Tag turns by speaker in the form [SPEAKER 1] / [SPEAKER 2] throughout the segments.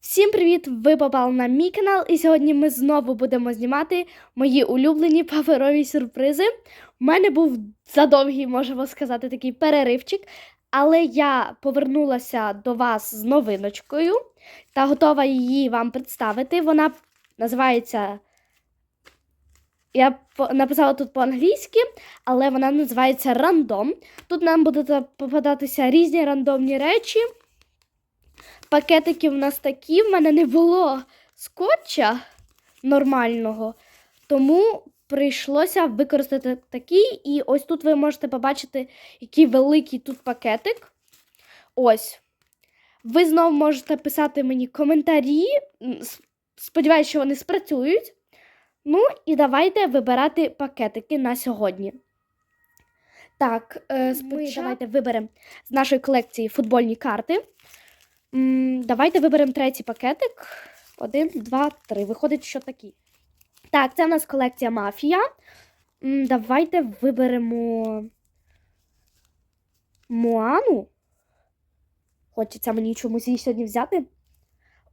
[SPEAKER 1] Всім привіт! Ви попали на мій канал, і сьогодні ми знову будемо знімати мої улюблені паперові сюрпризи. У мене був задовгий, можемо сказати, такий переривчик, але я повернулася до вас з новиночкою та готова її вам представити. Вона називається. Я написала тут по-англійськи, але вона називається рандом. Тут нам будуть попадатися різні рандомні речі. Пакетики в нас такі, в мене не було скотча нормального, тому прийшлося використати такий. І ось тут ви можете побачити, який великий тут пакетик. Ось. Ви знову можете писати мені коментарі. Сподіваюсь, що вони спрацюють. Ну і давайте вибирати пакетики на сьогодні. Так, е, спочатку давайте виберемо з нашої колекції футбольні карти. Давайте виберемо третій пакетик. Один, два, три. Виходить, що такі. Так, це в нас колекція мафія. Давайте виберемо Моану. Хочеться мені чомусь її сьогодні взяти.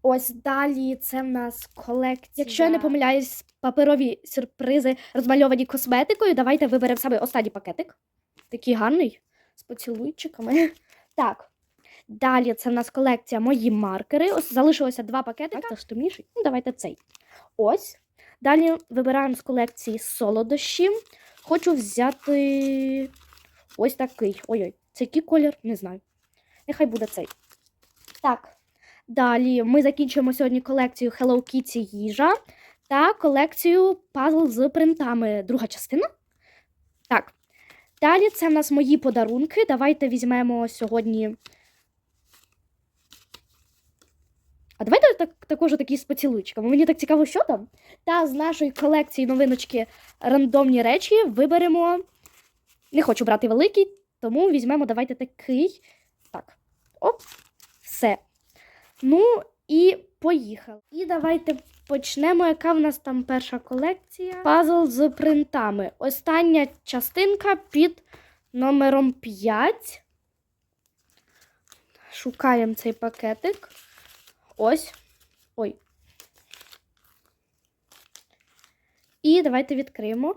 [SPEAKER 1] Ось далі це в нас колекція. Якщо я не помиляюсь, паперові сюрпризи розмальовані косметикою. Давайте виберемо саме останній пакетик. Такий гарний, з поцілуйчиками. Так. Далі це в нас колекція мої маркери. Ось залишилося два пакетика. Так, ж темніший. Ну, давайте цей. Ось. Далі вибираємо з колекції солодощі. Хочу взяти ось такий. Ой-ой, це який колір? Не знаю. Нехай буде цей. Так. Далі ми закінчуємо сьогодні колекцію Hello Kitty їжа та колекцію пазл з принтами. Друга частина. Так. Далі це в нас мої подарунки. Давайте візьмемо сьогодні. А давайте так, також такі з поцілуйчиками. Мені так цікаво, що там. Та з нашої колекції новиночки рандомні речі виберемо. Не хочу брати великий, тому візьмемо давайте такий. Так. Оп, все. Ну і поїхали. І давайте почнемо, яка в нас там перша колекція. Пазл з принтами. Остання частинка під номером 5. Шукаємо цей пакетик. Ось. Ой. І давайте відкриємо.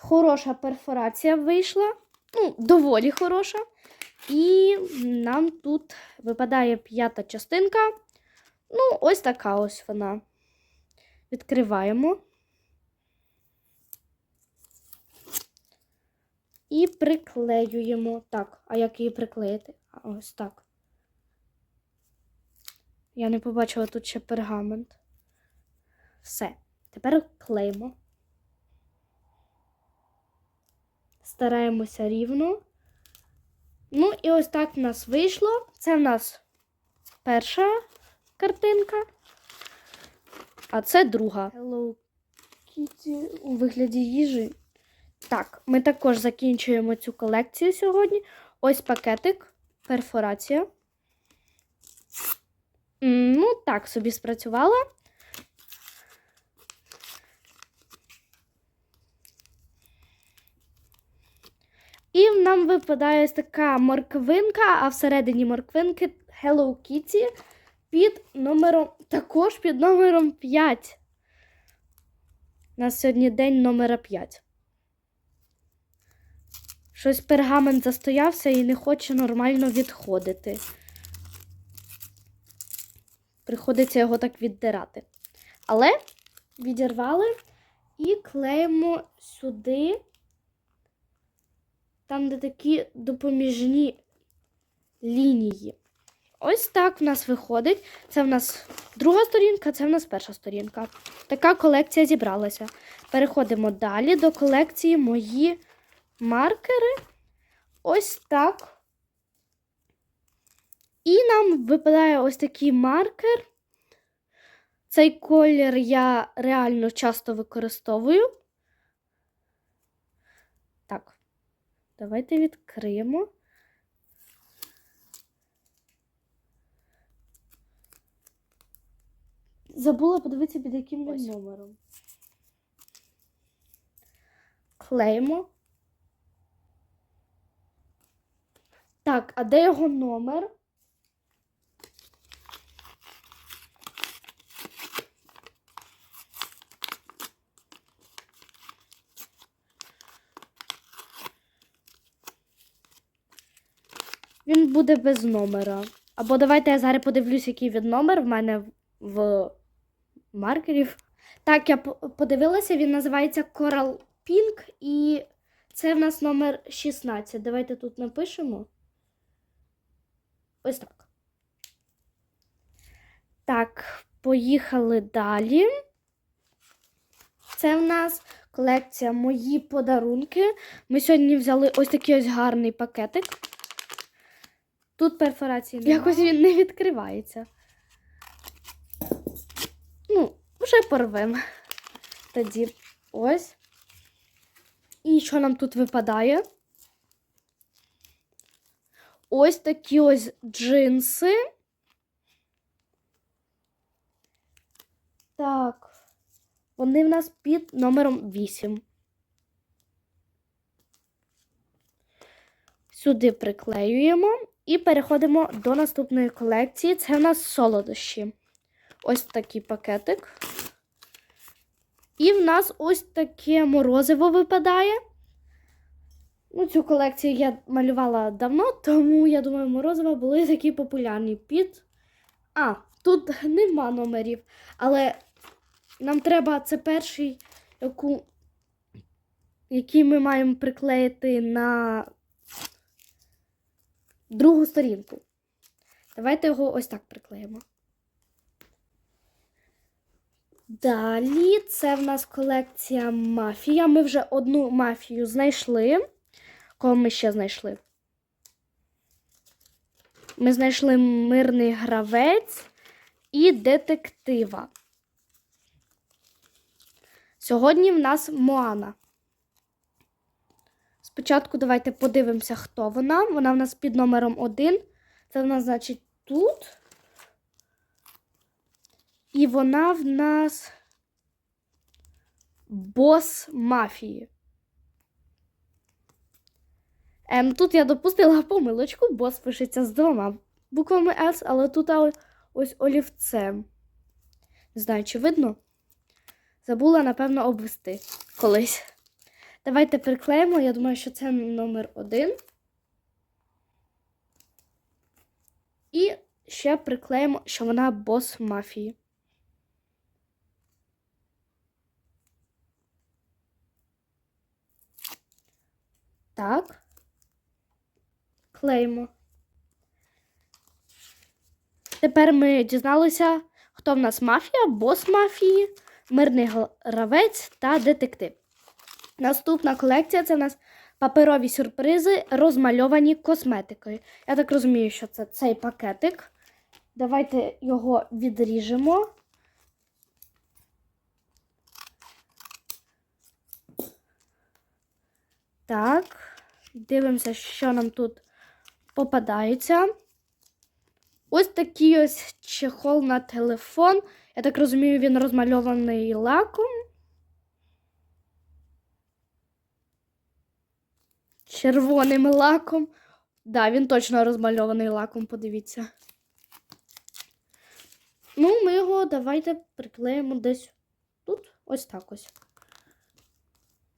[SPEAKER 1] Хороша перфорація вийшла. Ну, доволі хороша. І нам тут випадає п'ята частинка. Ну, ось така ось вона. Відкриваємо. І приклеюємо. Так, а як її приклеїти? Ось так. Я не побачила тут ще пергамент. Все. Тепер клеїмо. Стараємося рівно. Ну, і ось так в нас вийшло. Це в нас перша картинка. А це друга. Hello Kitty у вигляді їжі. Так, ми також закінчуємо цю колекцію сьогодні. Ось пакетик, перфорація. Ну, так собі спрацювала. І нам випадає ось така морквинка, а всередині морквинки Hello Kitty під номером, також під номером 5. У нас сьогодні день номера 5. Щось пергамент застоявся і не хоче нормально відходити. Приходиться його так віддирати. Але відірвали і клеїмо сюди, там, де такі допоміжні лінії. Ось так в нас виходить. Це в нас друга сторінка, це в нас перша сторінка. Така колекція зібралася. Переходимо далі до колекції мої маркери. Ось так. І нам випадає ось такий маркер. Цей колір я реально часто використовую. Так, давайте відкриємо. Забула подивитися, під яким
[SPEAKER 2] Ось.
[SPEAKER 1] номером. Клеїмо. Так, а де його номер? Він буде без номера. Або давайте я зараз подивлюсь, який він номер в мене в маркерів. Так, я подивилася, він називається Coral Pink, і це в нас номер 16. Давайте тут напишемо. Ось так. Так, поїхали далі. Це в нас колекція Мої подарунки. Ми сьогодні взяли ось такий ось гарний пакетик. Тут перфорації немає. Якось він не відкривається. Ну, вже порвемо. Тоді ось. І що нам тут випадає? Ось такі ось джинси. Так. Вони в нас під номером 8. Сюди приклеюємо і переходимо до наступної колекції. Це в нас солодощі. Ось такий пакетик. І в нас ось таке морозиво випадає. Ну, цю колекцію я малювала давно, тому я думаю, морозива були такі популярні під. А, тут нема номерів, але нам треба це перший, яку, який ми маємо приклеїти на другу сторінку. Давайте його ось так приклеїмо. Далі це в нас колекція мафія. Ми вже одну мафію знайшли. Кого ми ще знайшли? Ми знайшли мирний гравець і детектива. Сьогодні в нас Моана. Спочатку давайте подивимося, хто вона. Вона в нас під номером 1. Це в нас, значить, тут. І вона в нас бос мафії. Ем, тут я допустила помилочку, бос пишеться з двома буквами S, але тут ось олівцем. Не знаю, чи видно. Забула, напевно, обвести колись. Давайте приклеїмо. Я думаю, що це номер один. І ще приклеїмо, що вона бос мафії. Так. Клеїмо. Тепер ми дізналися, хто в нас мафія, бос мафії, мирний гравець та детектив. Наступна колекція це в нас паперові сюрпризи, розмальовані косметикою. Я так розумію, що це цей пакетик. Давайте його відріжемо. Так, дивимося, що нам тут попадається. Ось такий ось чехол на телефон. Я так розумію, він розмальований лаком. Червоним лаком. Да, він точно розмальований лаком, подивіться. Ну, ми його давайте приклеїмо десь тут, ось так ось.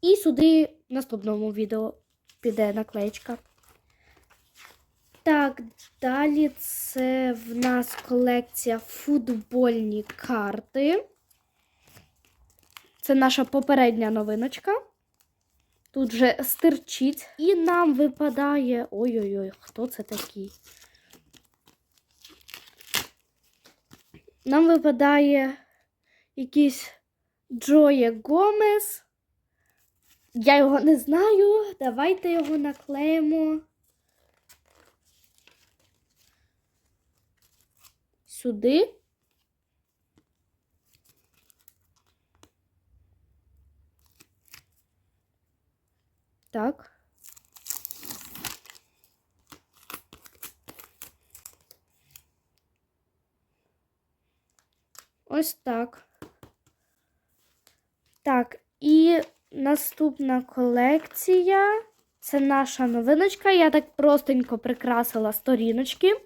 [SPEAKER 1] І сюди в наступному відео піде наклеєчка. Так, далі це в нас колекція футбольні карти. Це наша попередня новиночка. Тут вже стирчить. І нам випадає. Ой-ой-ой, хто це такий? Нам випадає якийсь Джоє Гомес. Я його не знаю. Давайте його наклеїмо. Сюди. Так. Ось так. Так, і наступна колекція. Це наша новиночка. Я так простенько прикрасила сторіночки.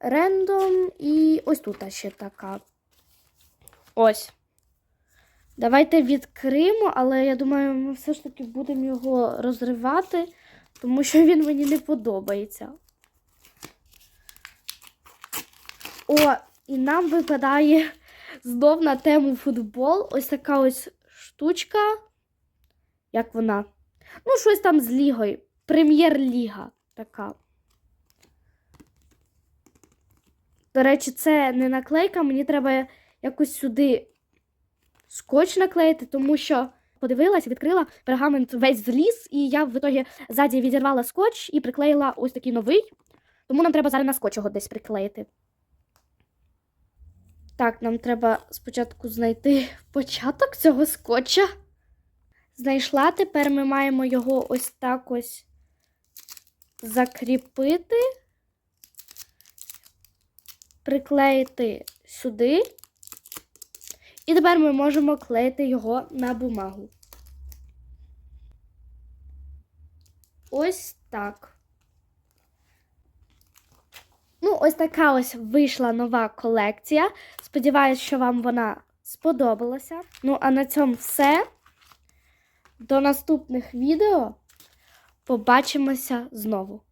[SPEAKER 1] Рендом і ось тут ще така. Ось. Давайте відкриємо, але я думаю, ми все ж таки будемо його розривати, тому що він мені не подобається. О, і нам випадає знов на тему футбол. Ось така ось штучка. Як вона? Ну, щось там з лігою. Прем'єр-ліга така. До речі, це не наклейка, мені треба якось сюди скотч наклеїти, тому що подивилась, відкрила пергамент весь зліз, і я в ітогі ззаді відірвала скотч і приклеїла ось такий новий. Тому нам треба зараз на скотч його десь приклеїти. Так, нам треба спочатку знайти початок цього скотча. Знайшла, тепер ми маємо його ось так ось закріпити, приклеїти сюди. І тепер ми можемо клеїти його на бумагу. Ось так. Ну, ось така ось вийшла нова колекція. Сподіваюсь, що вам вона сподобалася. Ну, а на цьому все. До наступних відео побачимося знову.